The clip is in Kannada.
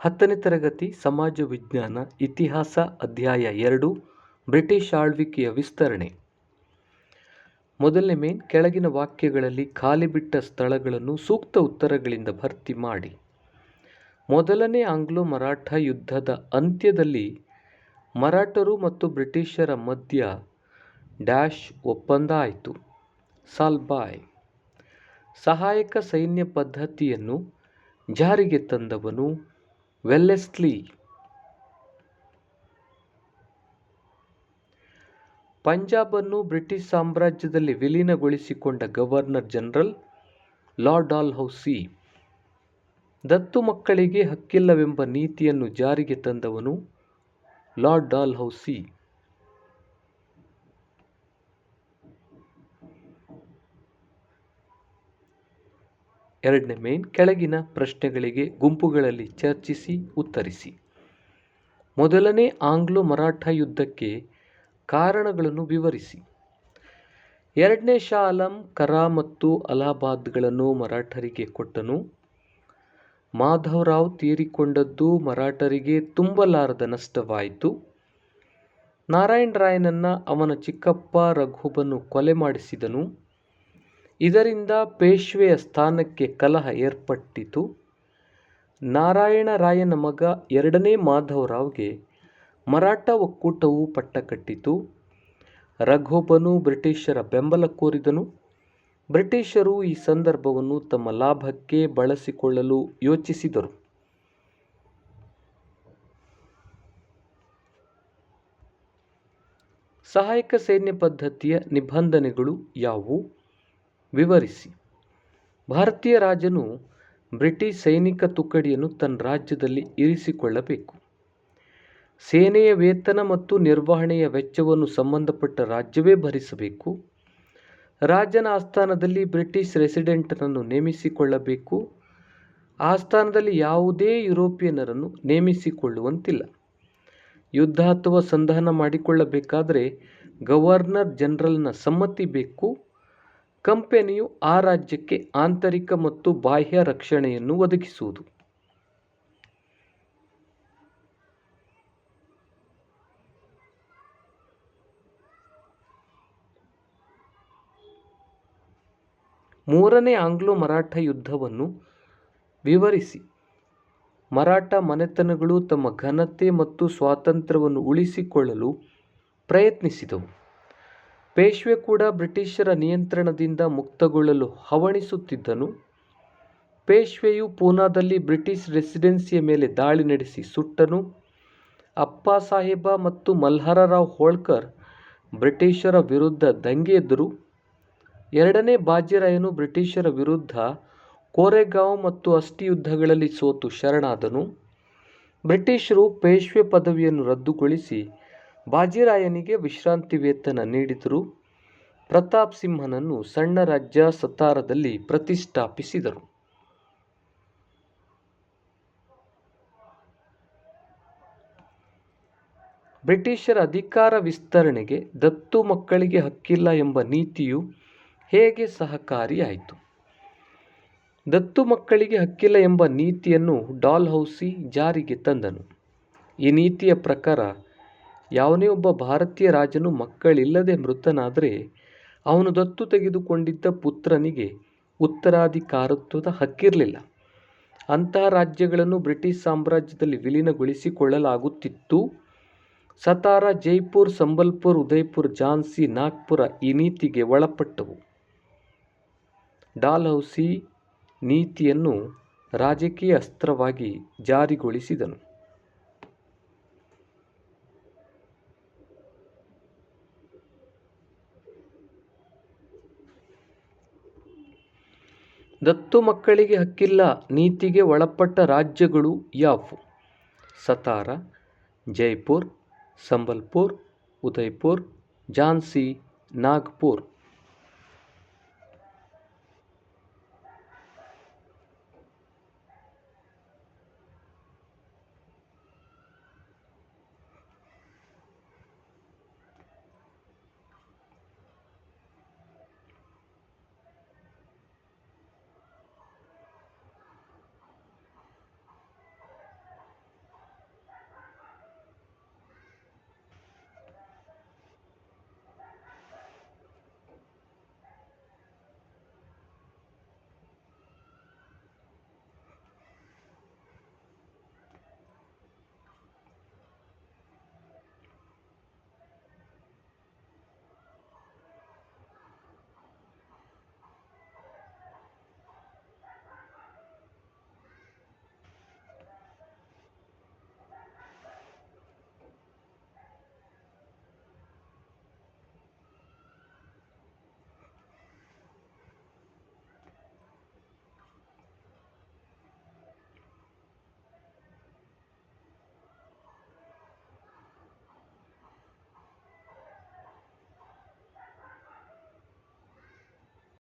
ಹತ್ತನೇ ತರಗತಿ ಸಮಾಜ ವಿಜ್ಞಾನ ಇತಿಹಾಸ ಅಧ್ಯಾಯ ಎರಡು, ಬ್ರಿಟಿಷ್ ಆಳ್ವಿಕೆಯ ವಿಸ್ತರಣೆ. ಮೊದಲನೇ ಮೇನ್, ಕೆಳಗಿನ ವಾಕ್ಯಗಳಲ್ಲಿ ಖಾಲಿ ಬಿಟ್ಟ ಸ್ಥಳಗಳನ್ನು ಸೂಕ್ತ ಉತ್ತರಗಳಿಂದ ಭರ್ತಿ ಮಾಡಿ. ಮೊದಲನೇ ಆಂಗ್ಲೋ ಮರಾಠ ಯುದ್ಧದ ಅಂತ್ಯದಲ್ಲಿ ಮರಾಠರು ಮತ್ತು ಬ್ರಿಟಿಷರ ಮಧ್ಯ ಡ್ಯಾಶ್ ಒಪ್ಪಂದ ಆಯಿತು ಸಾಲ್ಬಾಯ್ ಸಹಾಯಕ ಸೈನ್ಯ ಪದ್ಧತಿಯನ್ನು ಜಾರಿಗೆ ತಂದವನು ವೆಲ್ಲೆಸ್ಲಿ ಪಂಜಾಬನ್ನು ಬ್ರಿಟಿಷ್ ಸಾಮ್ರಾಜ್ಯದಲ್ಲಿ ವಿಲೀನಗೊಳಿಸಿಕೊಂಡ ಗವರ್ನರ್ ಜನರಲ್ ಲಾರ್ಡ್ ಡಾಲ್ಹೌಸಿ ದತ್ತು ಮಕ್ಕಳಿಗೆ ಹಕ್ಕಿಲ್ಲವೆಂಬ ನೀತಿಯನ್ನು ಜಾರಿಗೆ ತಂದವನು ಲಾರ್ಡ್ ಡಾಲ್ಹೌಸಿ ಎರಡನೇ ಮೇನ್ ಕೆಳಗಿನ ಪ್ರಶ್ನೆಗಳಿಗೆ ಗುಂಪುಗಳಲ್ಲಿ ಚರ್ಚಿಸಿ, ಉತ್ತರಿಸಿ. ಮೊದಲನೇ ಆಂಗ್ಲೋ ಮರಾಠ ಯುದ್ಧಕ್ಕೆ ಕಾರಣಗಳನ್ನು ವಿವರಿಸಿ. ಎರಡನೇ ಶಾ ಆಲಂ ಕರಾ ಮತ್ತು ಅಲಹಾಬಾದ್ಗಳನ್ನು ಮರಾಠರಿಗೆ ಕೊಟ್ಟನು. ಮಾಧವರಾವ್ ತೀರಿಕೊಂಡದ್ದು ಮರಾಠರಿಗೆ ತುಂಬಲಾರದ ನಷ್ಟವಾಯಿತು. ನಾರಾಯಣ ರಾಯನನ್ನು ಅವನ ಚಿಕ್ಕಪ್ಪ ರಘುಬನು ಕೊಲೆ ಮಾಡಿಸಿದನು. ಇದರಿಂದ ಪೇಶ್ವೆಯ ಸ್ಥಾನಕ್ಕೆ ಕಲಹ ಏರ್ಪಟ್ಟಿತು. ನಾರಾಯಣರಾಯನ ಮಗ ಎರಡನೇ ಮಾಧವರಾವ್ಗೆ ಮರಾಠ ಒಕ್ಕೂಟವು ಪಟ್ಟಕಟ್ಟಿತು. ರಘೋಬನು ಬ್ರಿಟಿಷರ ಬೆಂಬಲ ಕೋರಿದನು. ಬ್ರಿಟಿಷರು ಈ ಸಂದರ್ಭವನ್ನು ತಮ್ಮ ಲಾಭಕ್ಕೆ ಬಳಸಿಕೊಳ್ಳಲು ಯೋಚಿಸಿದರು. ಸಹಾಯಕ ಸೈನ್ಯ ಪದ್ಧತಿಯ ನಿಬಂಧನೆಗಳು ಯಾವುವು? ವಿವರಿಸಿ. ಭಾರತೀಯ ರಾಜನು ಬ್ರಿಟಿಷ್ ಸೈನಿಕ ತುಕಡಿಯನ್ನು ತನ್ನ ರಾಜ್ಯದಲ್ಲಿ ಇರಿಸಿಕೊಳ್ಳಬೇಕು. ಸೇನೆಯ ವೇತನ ಮತ್ತು ನಿರ್ವಹಣೆಯ ವೆಚ್ಚವನ್ನು ಸಂಬಂಧಪಟ್ಟ ರಾಜ್ಯವೇ ಭರಿಸಬೇಕು. ರಾಜನ ಆಸ್ಥಾನದಲ್ಲಿ ಬ್ರಿಟಿಷ್ ರೆಸಿಡೆಂಟರನ್ನು ನೇಮಿಸಿಕೊಳ್ಳಬೇಕು. ಆಸ್ಥಾನದಲ್ಲಿ ಯಾವುದೇ ಯುರೋಪಿಯನ್ನರನ್ನು ನೇಮಿಸಿಕೊಳ್ಳುವಂತಿಲ್ಲ. ಯುದ್ಧ ಅಥವಾ ಸಂಧಾನ ಮಾಡಿಕೊಳ್ಳಬೇಕಾದರೆ ಗವರ್ನರ್ ಜನರಲ್ನ ಸಮ್ಮತಿ ಬೇಕು. ಕಂಪನಿಯು ಆ ರಾಜ್ಯಕ್ಕೆ ಆಂತರಿಕ ಮತ್ತು ಬಾಹ್ಯ ರಕ್ಷಣೆಯನ್ನು ಒದಗಿಸುವುದು. ಮೂರನೇ ಆಂಗ್ಲೋ ಮರಾಠ ಯುದ್ಧವನ್ನು ವಿವರಿಸಿ. ಮರಾಠ ಮನೆತನಗಳು ತಮ್ಮ ಘನತೆ ಮತ್ತು ಸ್ವಾತಂತ್ರ್ಯವನ್ನು ಉಳಿಸಿಕೊಳ್ಳಲು ಪ್ರಯತ್ನಿಸಿದವು. ಪೇಶ್ವೆ ಕೂಡ ಬ್ರಿಟಿಷರ ನಿಯಂತ್ರಣದಿಂದ ಮುಕ್ತಗೊಳ್ಳಲು ಹವಣಿಸುತ್ತಿದ್ದನು. ಪೇಶ್ವೆಯು ಪೂನಾದಲ್ಲಿ ಬ್ರಿಟಿಷ್ ರೆಸಿಡೆನ್ಸಿಯ ಮೇಲೆ ದಾಳಿ ನಡೆಸಿ ಸುಟ್ಟನು. ಅಪ್ಪ ಸಾಹೇಬ ಮತ್ತು ಮಲ್ಹರರಾವ್ ಹೋಳ್ಕರ್ ಬ್ರಿಟಿಷರ ವಿರುದ್ಧ ದಂಗೆ ಎದ್ದರು. ಎರಡನೇ ಬಾಜಿರಾಯನು ಬ್ರಿಟಿಷರ ವಿರುದ್ಧ ಕೋರೆಗಾಂವ್ ಮತ್ತು ಅಸ್ಟಿ ಯುದ್ಧಗಳಲ್ಲಿ ಸೋತು ಶರಣಾದನು. ಬ್ರಿಟಿಷರು ಪೇಶ್ವೆ ಪದವಿಯನ್ನು ರದ್ದುಗೊಳಿಸಿ ಬಾಜಿರಾಯನಿಗೆ ವಿಶ್ರಾಂತಿ ವೇತನ ನೀಡಿದರು ಪ್ರತಾಪ್ ಸಿಂಹನನ್ನು ಸಣ್ಣ ರಾಜ್ಯ ಸತಾರದಲ್ಲಿ ಪ್ರತಿಷ್ಠಾಪಿಸಿದರು. ಬ್ರಿಟಿಷರ ಅಧಿಕಾರ ವಿಸ್ತರಣೆಗೆ ದತ್ತು ಮಕ್ಕಳಿಗೆ ಹಕ್ಕಿಲ್ಲ ಎಂಬ ನೀತಿಯು ಹೇಗೆ ಸಹಕಾರಿಯಾಯಿತು? ದತ್ತು ಮಕ್ಕಳಿಗೆ ಹಕ್ಕಿಲ್ಲ ಎಂಬ ನೀತಿಯನ್ನು ಡಾಲ್ಹೌಸಿ ಜಾರಿಗೆ ತಂದನು. ಈ ನೀತಿಯ ಪ್ರಕಾರ ಯಾವನೇ ಒಬ್ಬ ಭಾರತೀಯ ರಾಜನು ಮಕ್ಕಳಿಲ್ಲದೆ ಮೃತನಾದರೆ ಅವನು ದತ್ತು ತೆಗೆದುಕೊಂಡಿದ್ದ ಪುತ್ರನಿಗೆ ಉತ್ತರಾಧಿಕಾರತ್ವದ ಹಕ್ಕಿರಲಿಲ್ಲ. ಅಂತಹ ರಾಜ್ಯಗಳನ್ನು ಬ್ರಿಟಿಷ್ ಸಾಮ್ರಾಜ್ಯದಲ್ಲಿ ವಿಲೀನಗೊಳಿಸಿಕೊಳ್ಳಲಾಗುತ್ತಿತ್ತು. ಸತಾರ, ಜೈಪುರ್, ಸಂಬಲ್ಪುರ್, ಉದಯ್ಪುರ್, ಝಾನ್ಸಿ, ನಾಗ್ಪುರ ಈ ನೀತಿಗೆ ಒಳಪಟ್ಟವು. ಡಾಲ್ಹೌಸಿ ನೀತಿಯನ್ನು ರಾಜಕೀಯ ಅಸ್ತ್ರವಾಗಿ ಜಾರಿಗೊಳಿಸಿದನು. ದತ್ತು ಮಕ್ಕಳಿಗೆ ಹಕ್ಕಿಲ್ಲ ನೀತಿಗೆ ಒಳಪಟ್ಟ ರಾಜ್ಯಗಳು ಯಾವುವು ಸತಾರ ಜೈಪುರ್ ಸಂಬಲ್ಪುರ್ ಉದಯ್ಪುರ್ ಝಾನ್ಸಿ ನಾಗ್ಪುರ್.